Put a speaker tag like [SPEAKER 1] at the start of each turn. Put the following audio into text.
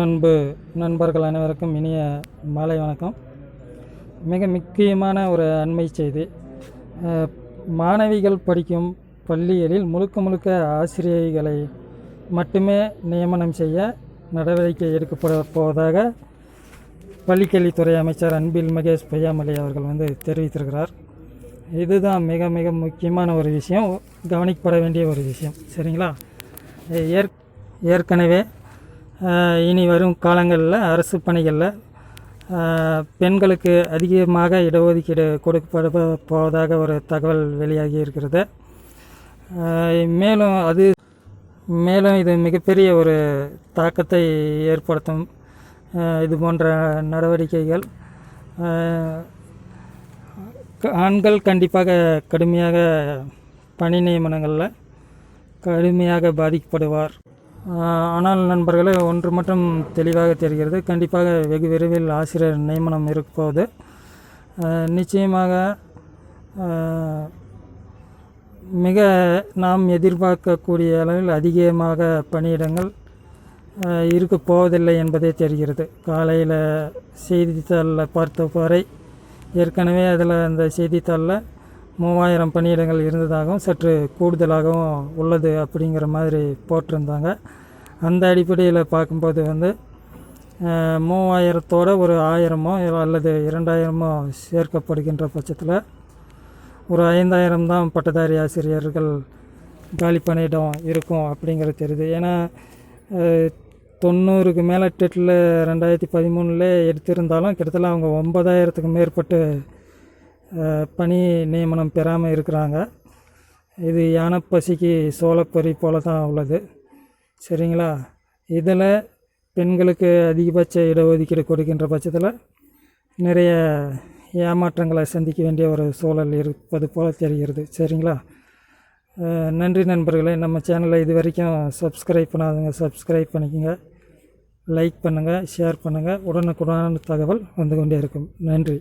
[SPEAKER 1] அன்பு நண்பர்கள் அனைவருக்கும் இனிய மாலை வணக்கம். மிக முக்கியமான ஒரு அண்மை செய்தி. மாணவிகள் படிக்கும் பள்ளிகளில் முழுக்க முழுக்க ஆசிரியைகளை மட்டுமே நியமனம் செய்ய நடவடிக்கை எடுக்கப்பட போவதாக பள்ளிக்கல்வித்துறை அமைச்சர் அன்பில் மகேஷ் பொய்யாமலை அவர்கள் வந்து தெரிவித்திருக்கிறார். இதுதான் மிக மிக முக்கியமான ஒரு விஷயம். கவனிக்கப்பட வேண்டிய ஒரு விஷயம். சரிங்களா? ஏற் ஏற்கனவே இனி வரும் காலங்களில் அரசு பணிகளில் பெண்களுக்கு அதிகமாக இடஒதுக்கீடு கொடுக்கப்பட போவதாக ஒரு தகவல் வெளியாகி இருக்கிறது. மேலும் அது மேலும் இது மிகப்பெரிய ஒரு தாக்கத்தை ஏற்படுத்தும் இது போன்ற நடவடிக்கைகள் க- ஆண்கள் கண்டிப்பாக கடுமையாக பணி நியமனங்களில் கடுமையாக பாதிக்கப்படுவார். ஆனால் நண்பர்களே ஒன்று மட்டும் தெளிவாக தெரிகிறது. கண்டிப்பாக வெகு விரைவில் ஆசிரியர் நியமனம் இருப்போது. நிச்சயமாக மிக நாம் எதிர்பார்க்கக்கூடிய அளவில் அதிகமாக பணியிடங்கள் இருக்க போவதில்லை என்பதே தெரிகிறது. காலையில் செய்தித்தாளில் பார்த்த வரை ஏற்கனவே அதில் அந்த செய்தித்தாளில் மூவாயிரம் பணியிடங்கள் இருந்ததாகவும் சற்று கூடுதலாகவும் உள்ளது அப்படிங்கிற மாதிரி போட்டிருந்தாங்க. அந்த அடிப்படையில் பார்க்கும்போது வந்து மூவாயிரத்தோட ஒரு ஆயிரமோ அல்லது இரண்டாயிரமோ சேர்க்கப்படுகின்ற பட்சத்தில் ஒரு ஐந்தாயிரம் தான் பட்டதாரி ஆசிரியர்கள் காலி பணியிடம் இருக்கும் அப்படிங்கிறது தெரியுது. ஏன்னா தொண்ணூறுக்கு மேலே டெட்டில் ரெண்டாயிரத்தி பதிமூணில் எடுத்திருந்தாலும் கிட்டத்தட்ட அவங்க ஒன்பதாயிரத்துக்கு மேற்பட்டு பணி நியமனம் பெறாமல் இருக்கிறாங்க. இது யானைப்பசிக்கு சோளப்பொறி போல தான் உள்ளது. சரிங்களா? இதில் பெண்களுக்கு அதிகபட்ச இடஒதுக்கீடு கொடுக்கின்ற பட்சத்தில் நிறைய ஏமாற்றங்களை சந்திக்க வேண்டிய ஒரு சூழல் இருப்பது போல தெரிகிறது. சரிங்களா? நன்றி நண்பர்களே. நம்ம சேனலை இது வரைக்கும் சப்ஸ்கிரைப் பண்ணாதவங்க சப்ஸ்கிரைப் பண்ணிக்கோங்க. லைக் பண்ணுங்கள் ஷேர் பண்ணுங்கள் உடனுக்குடனான தகவல் வந்து கொண்டே இருக்கும். நன்றி.